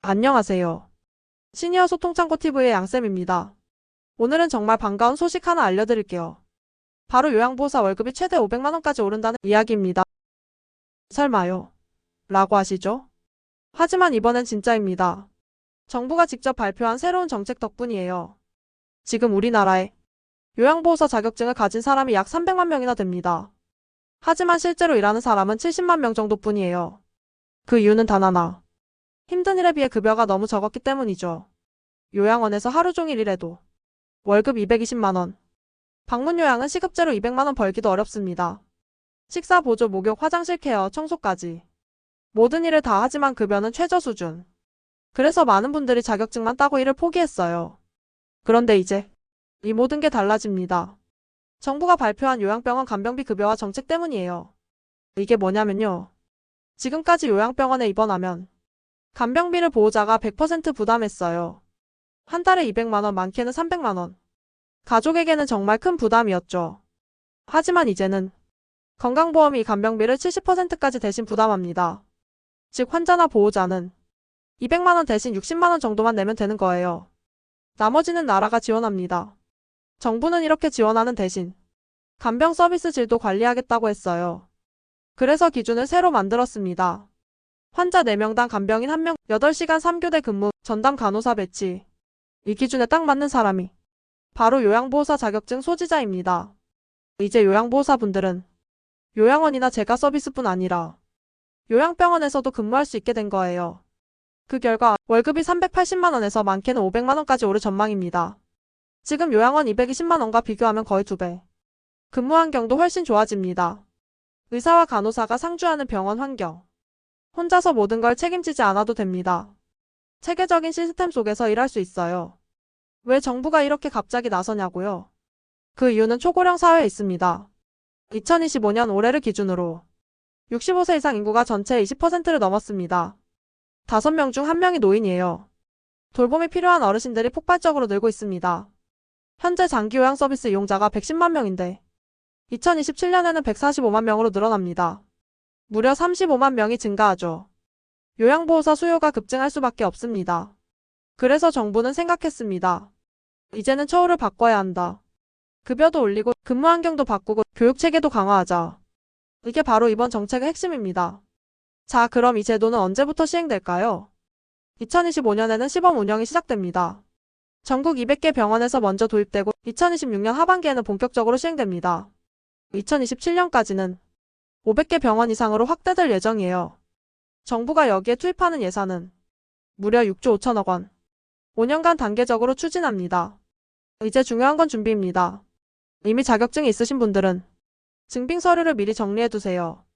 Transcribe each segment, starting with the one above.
안녕하세요. 시니어 소통창고 TV의 양쌤입니다. 오늘은 정말 반가운 소식 하나 알려드릴게요. 바로 요양보호사 월급이 최대 500만원까지 오른다는 이야기입니다. 설마요. 라고 하시죠? 하지만 이번엔 진짜입니다. 정부가 직접 발표한 새로운 정책 덕분이에요. 지금 우리나라에 요양보호사 자격증을 가진 사람이 약 300만 명이나 됩니다. 하지만 실제로 일하는 사람은 70만 명 정도뿐이에요. 그 이유는 단 하나. 힘든 일에 비해 급여가 너무 적었기 때문이죠. 요양원에서 하루 종일 일해도 월급 220만원. 방문 요양은 시급제로 200만원 벌기도 어렵습니다. 식사 보조, 목욕, 화장실 케어, 청소까지. 모든 일을 다 하지만 급여는 최저 수준. 그래서 많은 분들이 자격증만 따고 일을 포기했어요. 그런데 이제 이 모든 게 달라집니다. 정부가 발표한 요양병원 간병비 급여와 정책 때문이에요. 이게 뭐냐면요. 지금까지 요양병원에 입원하면 간병비를 보호자가 100% 부담했어요. 한 달에 200만원, 많게는 300만원. 가족에게는 정말 큰 부담이었죠. 하지만 이제는 건강보험이 이 간병비를 70%까지 대신 부담합니다. 즉 환자나 보호자는 200만원 대신 60만원 정도만 내면 되는 거예요. 나머지는 나라가 지원합니다. 정부는 이렇게 지원하는 대신 간병 서비스 질도 관리하겠다고 했어요. 그래서 기준을 새로 만들었습니다. 환자 4명당 간병인 1명 8시간 3교대 근무 전담 간호사 배치. 이 기준에 딱 맞는 사람이 바로 요양보호사 자격증 소지자입니다. 이제 요양보호사분들은 요양원이나 재가 서비스뿐 아니라 요양병원에서도 근무할 수 있게 된 거예요. 그 결과 월급이 380만원에서 많게는 500만원까지 오를 전망입니다. 지금 요양원 220만원과 비교하면 거의 2배. 근무 환경도 훨씬 좋아집니다. 의사와 간호사가 상주하는 병원 환경. 혼자서 모든 걸 책임지지 않아도 됩니다. 체계적인 시스템 속에서 일할 수 있어요. 왜 정부가 이렇게 갑자기 나서냐고요? 그 이유는 초고령 사회에 있습니다. 2025년 올해를 기준으로 65세 이상 인구가 전체의 20%를 넘었습니다. 5명 중 1명이 노인이에요. 돌봄이 필요한 어르신들이 폭발적으로 늘고 있습니다. 현재 장기 요양 서비스 이용자가 110만 명인데 2027년에는 145만 명으로 늘어납니다. 무려 35만 명이 증가하죠. 요양보호사 수요가 급증할 수밖에 없습니다. 그래서 정부는 생각했습니다. 이제는 처우를 바꿔야 한다. 급여도 올리고 근무 환경도 바꾸고 교육 체계도 강화하자. 이게 바로 이번 정책의 핵심입니다. 자, 그럼 이 제도는 언제부터 시행될까요? 2025년에는 시범 운영이 시작됩니다. 전국 200개 병원에서 먼저 도입되고 2026년 하반기에는 본격적으로 시행됩니다. 2027년까지는 500개 병원 이상으로 확대될 예정이에요. 정부가 여기에 투입하는 예산은 무려 6조 5천억 원. 5년간 단계적으로 추진합니다. 이제 중요한 건 준비입니다. 이미 자격증이 있으신 분들은 증빙 서류를 미리 정리해 두세요.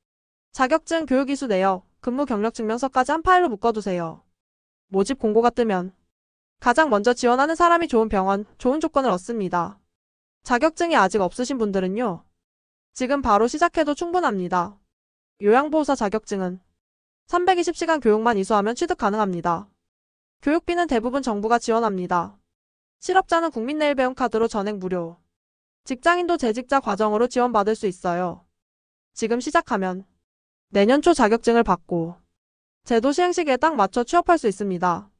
자격증, 교육이수 내역, 근무 경력 증명서까지 한 파일로 묶어두세요. 모집 공고가 뜨면 가장 먼저 지원하는 사람이 좋은 병원, 좋은 조건을 얻습니다. 자격증이 아직 없으신 분들은요. 지금 바로 시작해도 충분합니다. 요양보호사 자격증은 320시간 교육만 이수하면 취득 가능합니다. 교육비는 대부분 정부가 지원합니다. 실업자는 국민내일배움 카드로 전액 무료. 직장인도 재직자 과정으로 지원받을 수 있어요. 지금 시작하면 내년 초 자격증을 받고 제도 시행 시기에 딱 맞춰 취업할 수 있습니다.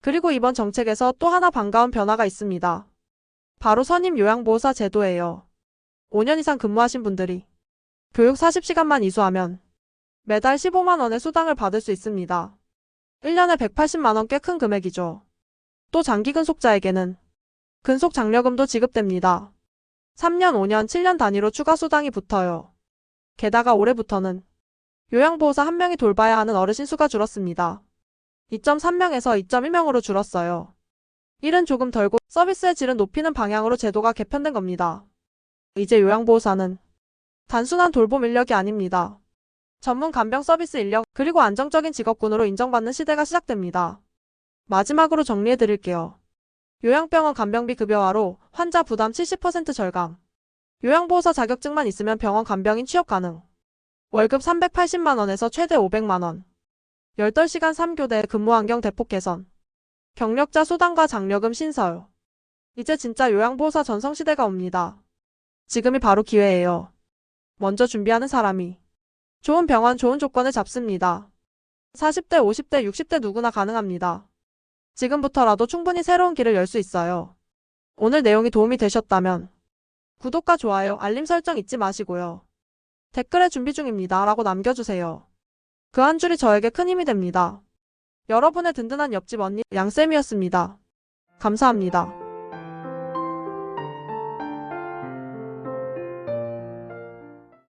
그리고 이번 정책에서 또 하나 반가운 변화가 있습니다. 바로 선임 요양보호사 제도예요. 5년 이상 근무하신 분들이 교육 40시간만 이수하면 매달 15만 원의 수당을 받을 수 있습니다. 1년에 180만 원 꽤 큰 금액이죠. 또 장기 근속자에게는 근속 장려금도 지급됩니다. 3년, 5년, 7년 단위로 추가 수당이 붙어요. 게다가 올해부터는 요양보호사 한 명이 돌봐야 하는 어르신 수가 줄었습니다. 2.3명에서 2.1명으로 줄었어요. 일은 조금 덜고 서비스의 질은 높이는 방향으로 제도가 개편된 겁니다. 이제 요양보호사는 단순한 돌봄 인력이 아닙니다. 전문 간병 서비스 인력, 그리고 안정적인 직업군으로 인정받는 시대가 시작됩니다. 마지막으로 정리해 드릴게요. 요양병원 간병비 급여화로 환자 부담 70% 절감. 요양보호사 자격증만 있으면 병원 간병인 취업 가능. 월급 380만원에서 최대 500만원. 18시간 3교대 근무 환경 대폭 개선. 경력자 수당과 장려금 신설. 이제 진짜 요양보호사 전성시대가 옵니다. 지금이 바로 기회예요. 먼저 준비하는 사람이 좋은 병원 좋은 조건을 잡습니다. 40대, 50대, 60대 누구나 가능합니다. 지금부터라도 충분히 새로운 길을 열 수 있어요. 오늘 내용이 도움이 되셨다면 구독과 좋아요, 알림 설정 잊지 마시고요. 댓글에 준비 중입니다. 라고 남겨주세요. 그 한 줄이 저에게 큰 힘이 됩니다. 여러분의 든든한 옆집 언니 양쌤이었습니다. 감사합니다.